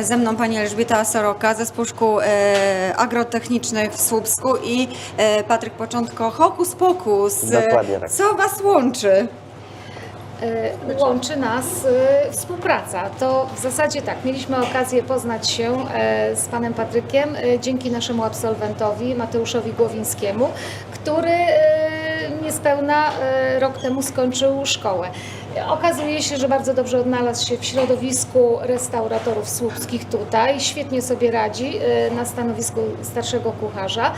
Ze mną pani Elżbieta Soroka, zespół szkół e, agrotechnicznych w Słupsku i e, Patryk Początko, Hokus Pokus. E, Dokładnie tak. Co Was łączy? E, Łączy nas e, współpraca. To w zasadzie tak, mieliśmy okazję poznać się e, z panem Patrykiem e, dzięki naszemu absolwentowi Mateuszowi Głowińskiemu, który e, niespełna e, rok temu skończył szkołę. Okazuje się, że bardzo dobrze odnalazł się w środowisku restauratorów słupskich tutaj, świetnie sobie radzi e, na stanowisku starszego kucharza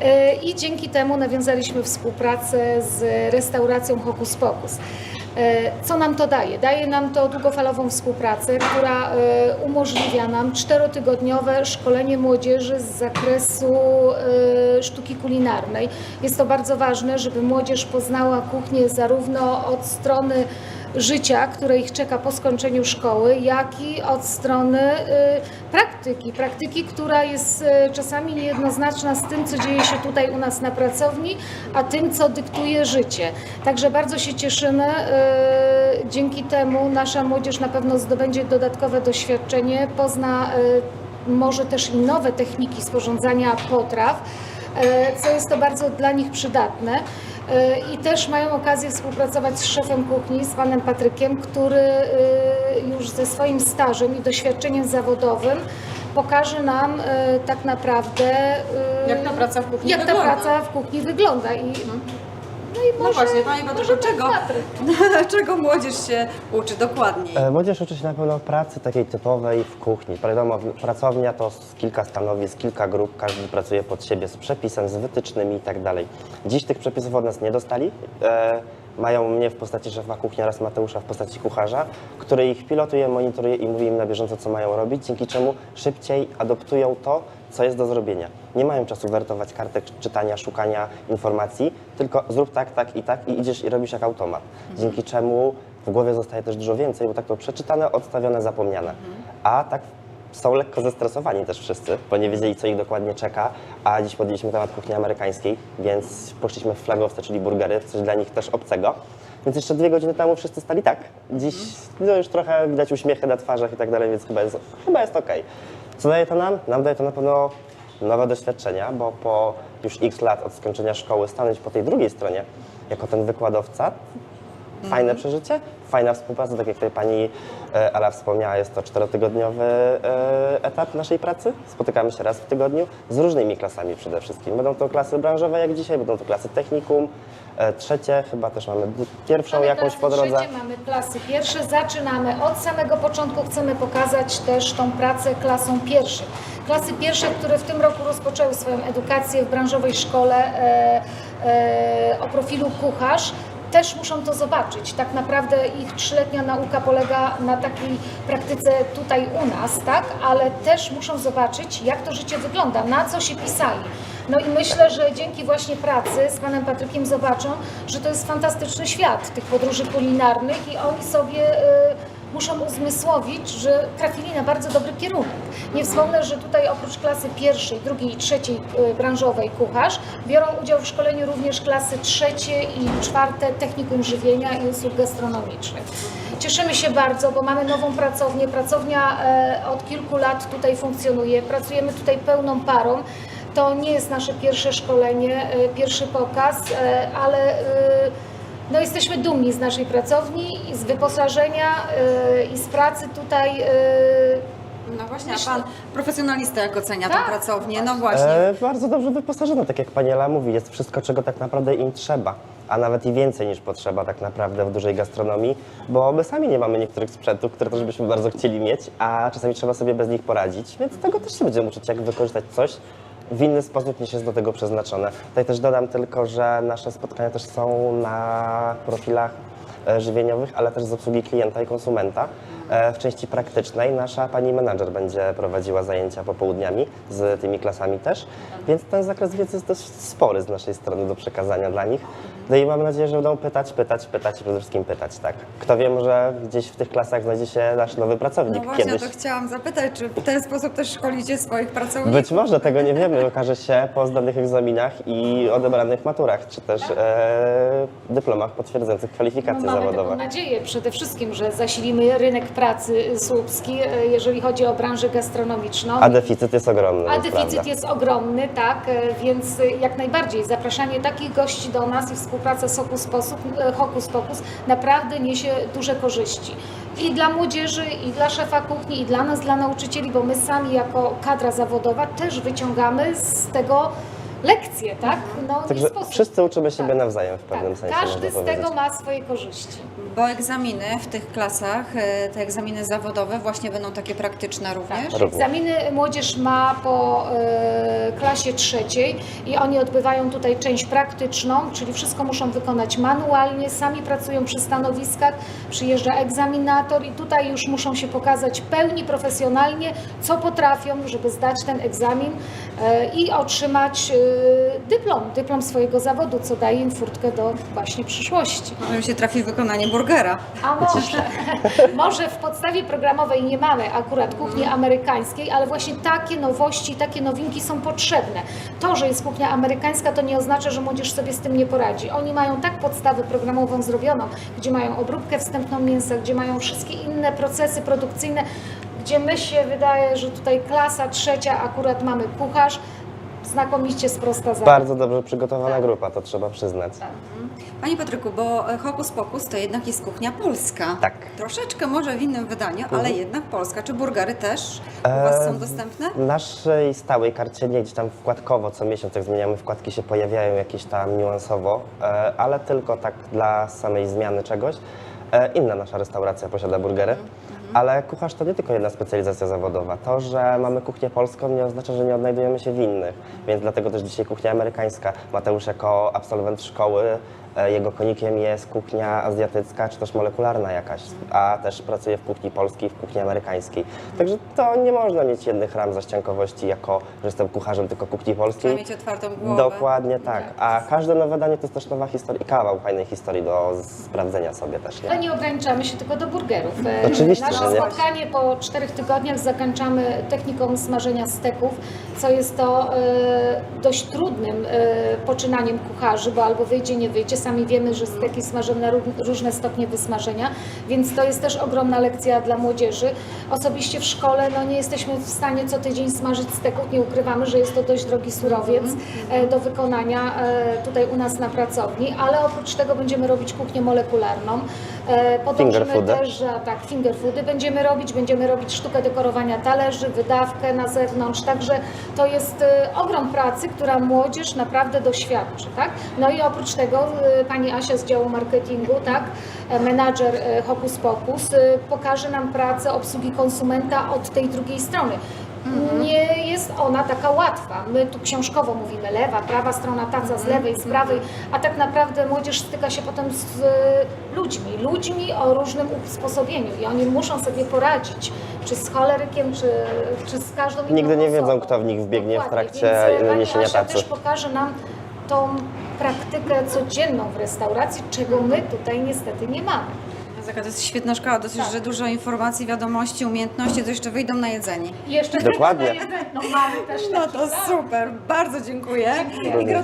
E, i dzięki temu nawiązaliśmy współpracę z restauracją Hokus Pokus. E, Co nam to daje? Daje nam to długofalową współpracę, która umożliwia nam czterotygodniowe szkolenie młodzieży z zakresu sztuki kulinarnej. Jest to bardzo ważne, żeby młodzież poznała kuchnię zarówno od strony życia, które ich czeka po skończeniu szkoły, jak i od strony e, praktyki. Praktyki, która jest e, czasami niejednoznaczna z tym, co dzieje się tutaj u nas na pracowni, a tym, co dyktuje życie. Także bardzo się cieszymy. e, Dzięki temu nasza młodzież na pewno zdobędzie dodatkowe doświadczenie, pozna może też i nowe techniki sporządzania potraw, co jest to bardzo dla nich przydatne. E, I też mają okazję współpracować z szefem kuchni, z panem Patrykiem, który e, już ze swoim stażem i doświadczeniem zawodowym pokaże nam e, tak naprawdę, Jak ta praca w kuchni jak ta wygląda. praca w kuchni wygląda. I, no i No może, właśnie, Panie może Patryczku, pan czego, czego młodzież się uczy dokładniej? E, Młodzież uczy się na pewno pracy takiej typowej w kuchni. Wiadomo, pracownia to z kilka stanowisk, kilka grup, każdy pracuje pod siebie z przepisem, z wytycznymi i tak dalej. Dziś tych przepisów od nas nie dostali. E, mają mnie w postaci szefa kuchni oraz Mateusza w postaci kucharza, który ich pilotuje, monitoruje i mówi im na bieżąco, co mają robić, dzięki czemu szybciej adoptują to, co jest do zrobienia. Nie mają czasu wertować kartek, czytania, szukania informacji, tylko zrób tak, tak i tak i idziesz i robisz jak automat. Dzięki czemu w głowie zostaje też dużo więcej, bo tak to przeczytane, odstawione, zapomniane. A tak są lekko zestresowani też wszyscy, bo nie wiedzieli, co ich dokładnie czeka, a dziś podjęliśmy temat kuchni amerykańskiej, więc poszliśmy w flagowce, czyli burgery, coś dla nich też obcego. Więc jeszcze dwie godziny temu wszyscy stali tak. Dziś no już trochę widać uśmiechy na twarzach i tak dalej, więc chyba jest, chyba jest okej. Co daje to nam? Nam daje to na pewno nowe doświadczenia, bo po już x lat od skończenia szkoły stanąć po tej drugiej stronie jako ten wykładowca, Fajne przeżycie, fajna współpraca, tak jak tutaj pani e, Ala wspomniała, jest to czterotygodniowy e, etap naszej pracy. Spotykamy się raz w tygodniu z różnymi klasami przede wszystkim. Będą to klasy branżowe jak dzisiaj, będą to klasy technikum, e, trzecie, chyba też mamy pierwszą Mamy jakąś po drodze. Trzecie, mamy klasy pierwsze. Zaczynamy od samego początku. Chcemy pokazać też tą pracę klasą pierwszych. Klasy pierwsze, które w tym roku rozpoczęły swoją edukację w branżowej szkole e, e, o profilu kucharz, też muszą to zobaczyć. Tak naprawdę ich trzyletnia nauka polega na takiej praktyce tutaj u nas, tak? Ale też muszą zobaczyć, jak to życie wygląda, na co się pisali. No i myślę, że dzięki właśnie pracy z panem Patrykiem zobaczą, że to jest fantastyczny świat tych podróży kulinarnych i oni sobie y, muszą uzmysłowić, że trafili na bardzo dobry kierunek. Nie wspomnę, że tutaj oprócz klasy pierwszej, drugiej i trzeciej y, branżowej kucharz biorą udział w szkoleniu również klasy trzecie i czwarte technikum żywienia i usług gastronomicznych. Cieszymy się bardzo, bo mamy nową pracownię. Pracownia e, od kilku lat tutaj funkcjonuje. Pracujemy tutaj pełną parą. To nie jest nasze pierwsze szkolenie, e, pierwszy pokaz, e, ale e, no jesteśmy dumni z naszej pracowni, i z wyposażenia e, i z pracy tutaj. e, No właśnie, a Pan profesjonalista jak ocenia tę Tak. pracownię? No właśnie. E, bardzo dobrze wyposażona, tak jak pani Ela mówi, jest wszystko, czego tak naprawdę im trzeba, a nawet i więcej niż potrzeba tak naprawdę w dużej gastronomii, bo my sami nie mamy niektórych sprzętów, które też byśmy bardzo chcieli mieć, a czasami trzeba sobie bez nich poradzić, więc tego też się będziemy uczyć, jak wykorzystać coś w inny sposób niż jest do tego przeznaczone. Tutaj też dodam tylko, że nasze spotkania też są na profilach e, żywieniowych, ale też z obsługi klienta i konsumenta. E, W części praktycznej nasza pani menadżer będzie prowadziła zajęcia popołudniami z tymi klasami też, więc ten zakres wiedzy jest dość spory z naszej strony do przekazania dla nich. No i mam nadzieję, że będą pytać, pytać, pytać i przede wszystkim pytać, tak. Kto wie, może gdzieś w tych klasach znajdzie się nasz nowy No pracownik właśnie, kiedyś. to chciałam zapytać, czy w ten sposób też szkolicie swoich pracowników? Być może, tego nie wiemy, okaże się po zdanych egzaminach i odebranych maturach, czy też e, dyplomach potwierdzających kwalifikacje no, mamy zawodowe. taką nadzieję przede wszystkim, że zasilimy rynek pracy Słupski, e, jeżeli chodzi o branżę gastronomiczną. A deficyt jest ogromny. A deficyt prawda. jest ogromny, tak, e, więc jak najbardziej zapraszanie takich gości do nas i współpraca z Hokus, Posuk, e, Hokus Pokus naprawdę niesie duże korzyści. I dla młodzieży, i dla szefa kuchni, i dla nas, dla nauczycieli, bo my sami jako kadra zawodowa też wyciągamy z tego lekcje, tak? No, nie Także sposób. wszyscy uczymy siebie Tak. nawzajem w pewnym tak. sensie. Każdy można z powiedzieć. tego ma swoje korzyści. Bo egzaminy w tych klasach, e, te egzaminy zawodowe właśnie będą takie praktyczne również. Również. Egzaminy młodzież ma po e, klasie trzeciej i oni odbywają tutaj część praktyczną, czyli wszystko muszą wykonać manualnie, sami pracują przy stanowiskach, przyjeżdża egzaminator i tutaj już muszą się pokazać pełni profesjonalnie, co potrafią, żeby zdać ten egzamin i otrzymać e, dyplom, dyplom swojego zawodu, co daje im furtkę do właśnie przyszłości. Może mi się trafi wykonanie burgera. A może, może w podstawie programowej nie mamy akurat kuchni amerykańskiej, ale właśnie takie nowości, takie nowinki są potrzebne. To, że jest kuchnia amerykańska, to nie oznacza, że młodzież sobie z tym nie poradzi. Oni mają tak podstawę programową zrobioną, gdzie mają obróbkę wstępną mięsa, gdzie mają wszystkie inne procesy produkcyjne, gdzie my się wydaje, że tutaj klasa trzecia akurat mamy kucharz, znakomicie sprosta za. Bardzo dobrze przygotowana Tak. grupa, to trzeba przyznać. Panie Patryku, bo Hokus Pokus to jednak jest kuchnia polska. Tak. Troszeczkę może w innym wydaniu, ale jednak polska. Czy burgery też u Was są E, dostępne? W naszej stałej karcie nie gdzieś tam wkładkowo co miesiąc, jak zmieniamy wkładki, się pojawiają jakieś tam niuansowo, e, ale tylko tak dla samej zmiany czegoś. E, Inna nasza restauracja posiada burgery, ale kucharz to nie tylko jedna specjalizacja zawodowa. To, że mamy kuchnię polską nie oznacza, że nie odnajdujemy się w innych, więc dlatego też dzisiaj kuchnia amerykańska. Mateusz jako absolwent szkoły, jego konikiem jest kuchnia azjatycka czy też molekularna jakaś, a też pracuje w kuchni polskiej, w kuchni amerykańskiej. Także to nie można mieć jednych ram zaściankowości jako, że jestem kucharzem tylko kuchni Trzeba polskiej. mieć otwartą głowę. Dokładnie tak. A każde nowe danie to jest też nowa historia i kawał fajnej historii do sprawdzenia sobie też. Ale Nie? nie ograniczamy się tylko do burgerów. E, Oczywiście, Nasze że nie. spotkanie po czterech tygodniach zakończamy techniką smażenia steków, co jest to e, dość trudnym e, poczynaniem kucharzy, bo albo wyjdzie, nie wyjdzie. Sami wiemy, że steki smażą na ró- różne stopnie wysmażenia, więc to jest też ogromna lekcja dla młodzieży. Osobiście w szkole no, nie jesteśmy w stanie co tydzień smażyć steków, nie ukrywamy, że jest to dość drogi surowiec e, do wykonania e, tutaj u nas na pracowni, ale oprócz tego będziemy robić kuchnię molekularną. E, Podążymy też, że tak, finger foody będziemy robić, będziemy robić sztukę dekorowania talerzy, wydawkę na zewnątrz, także to jest e, ogrom pracy, która młodzież naprawdę doświadczy, tak? No i oprócz tego e, pani Asia z działu marketingu, tak, menadżer Hokus Pokus pokaże nam pracę obsługi konsumenta od tej drugiej strony. Nie jest ona taka łatwa. My tu książkowo mówimy lewa, prawa strona taca z lewej, z prawej, a tak naprawdę młodzież styka się potem z e, ludźmi, ludźmi o różnym usposobieniu i oni muszą sobie poradzić, czy z cholerykiem, czy, czy z każdą inną Nigdy nie osobą. wiedzą, kto w nich wbiegnie w Dokładnie, trakcie Więc, pani niesienia Asia tacy. też pokaże nam tą praktykę codzienną w restauracji, czego my tutaj niestety nie mamy. Taka to jest świetna szkoła, dosyć, Tak. że dużo informacji, wiadomości, umiejętności, to jeszcze wyjdą na jedzenie. Jeszcze Dokładnie. No mamy też No to super, bardzo dziękuję. I gratuluję